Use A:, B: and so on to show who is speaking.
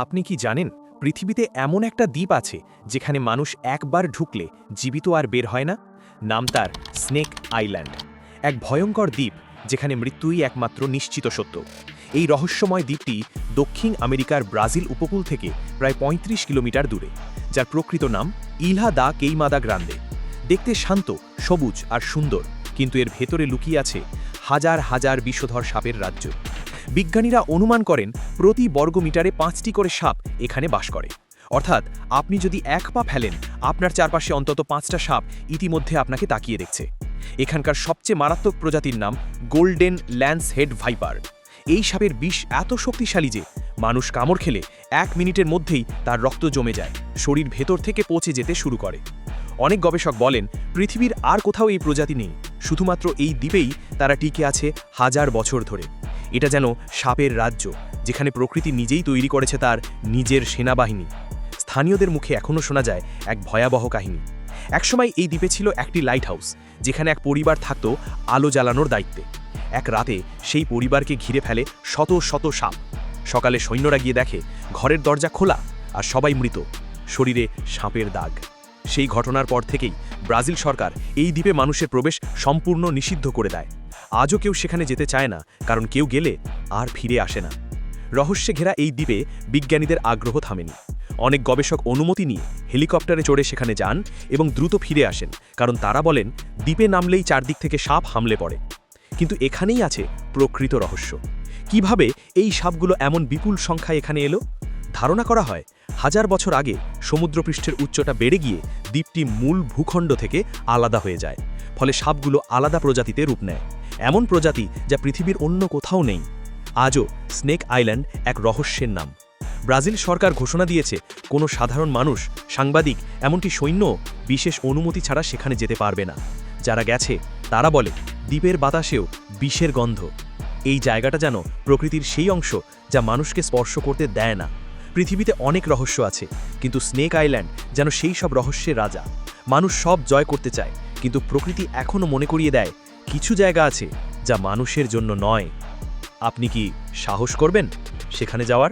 A: আপনি কি জানেন, পৃথিবীতে এমন একটা দ্বীপ আছে যেখানে মানুষ একবার ঢুকলে জীবিত আর বের হয় না? নাম তার স্নেক আইল্যান্ড। এক ভয়ঙ্কর দ্বীপ যেখানে মৃত্যুই একমাত্র নিশ্চিত সত্য। এই রহস্যময় দ্বীপটি দক্ষিণ আমেরিকার ব্রাজিল উপকূল থেকে প্রায় ৩৫ কিলোমিটার দূরে, যার প্রকৃত নাম ইলহা দা কেইমাদা গ্রান্দে। দেখতে শান্ত, সবুজ আর সুন্দর, কিন্তু এর ভেতরে লুকিয়ে আছে হাজার হাজার বিষধর সাপের রাজ্য। বিজ্ঞানীরা অনুমান করেন, প্রতি বর্গমিটারে পাঁচটি করে সাপ এখানে বাস করে। অর্থাৎ, আপনি যদি এক পা ফেলেন, আপনার চারপাশে অন্তত পাঁচটা সাপ ইতিমধ্যে আপনাকে তাকিয়ে দেখছে। এখানকার সবচেয়ে মারাত্মক প্রজাতির নাম গোল্ডেন ল্যান্স হেড ভাইপার। এই সাপের বিষ এত শক্তিশালী যে, মানুষ কামড় খেলে এক মিনিটের মধ্যেই তার রক্ত জমে যায়, শরীর ভেতর থেকে পচে যেতে শুরু করে। অনেক গবেষক বলেন, পৃথিবীর আর কোথাও এই প্রজাতি নেই, শুধুমাত্র এই দ্বীপেই তারা টিকে আছে হাজার বছর ধরে। এটা যেন সাপের রাজ্য, যেখানে প্রকৃতি নিজেই তৈরি করেছে তার নিজের সেনাবাহিনী। স্থানীয়দের মুখে এখনও শোনা যায় এক ভয়াবহ কাহিনী। একসময় এই দ্বীপে ছিল একটি লাইট হাউস যেখানে এক পরিবার থাকত আলো জ্বালানোর দায়িত্বে। এক রাতে সেই পরিবারকে ঘিরে ফেলে শত শত সাপ। সকালে সৈন্যরা গিয়ে দেখে, ঘরের দরজা খোলা আর সবাই মৃত, শরীরে সাপের দাগ। সেই ঘটনার পর থেকেই ব্রাজিল সরকার এই দ্বীপে মানুষের প্রবেশ সম্পূর্ণ নিষিদ্ধ করে দেয়। আজও কেউ সেখানে যেতে চায় না, কারণ কেউ গেলে আর ফিরে আসে না। রহস্যে ঘেরা এই দ্বীপে বিজ্ঞানীদের আগ্রহ থামেনি। অনেক গবেষক অনুমতি নিয়ে হেলিকপ্টারে চড়ে সেখানে যান এবং দ্রুত ফিরে আসেন, কারণ তারা বলেন, দ্বীপে নামলেই চারদিক থেকে সাপ হামলে পড়ে। কিন্তু এখানেই আছে প্রকৃত রহস্য। কীভাবে এই সাপগুলো এমন বিপুল সংখ্যায় এখানে এলো? ধারণা করা হয়, হাজার বছর আগে সমুদ্রপৃষ্ঠের উচ্চতা বেড়ে গিয়ে দ্বীপটি মূল ভূখণ্ড থেকে আলাদা হয়ে যায়, ফলে সাপগুলো আলাদা প্রজাতিতে রূপ নেয়। এমন প্রজাতি যা পৃথিবীর অন্য কোথাও নেই। আজও স্নেক আইল্যান্ড এক রহস্যের নাম। ব্রাজিল সরকার ঘোষণা দিয়েছে, কোনো সাধারণ মানুষ, সাংবাদিক, এমনকি সৈন্য, বিশেষ অনুমতি ছাড়া সেখানে যেতে পারবে না। যারা গেছে, তারা বলে, দ্বীপের বাতাসেও বিষের গন্ধ। এই জায়গাটা যেন প্রকৃতির সেই অংশ যা মানুষকে স্পর্শ করতে দেয় না। পৃথিবীতে অনেক রহস্য আছে, কিন্তু স্নেক আইল্যান্ড যেন সেই সব রহস্যের রাজা। মানুষ সব জয় করতে চায়, কিন্তু প্রকৃতি এখনও মনে করিয়ে দেয় কিছু জায়গা আছে যা মানুষের জন্য নয়। আপনি কি সাহস করবেন সেখানে যাওয়ার?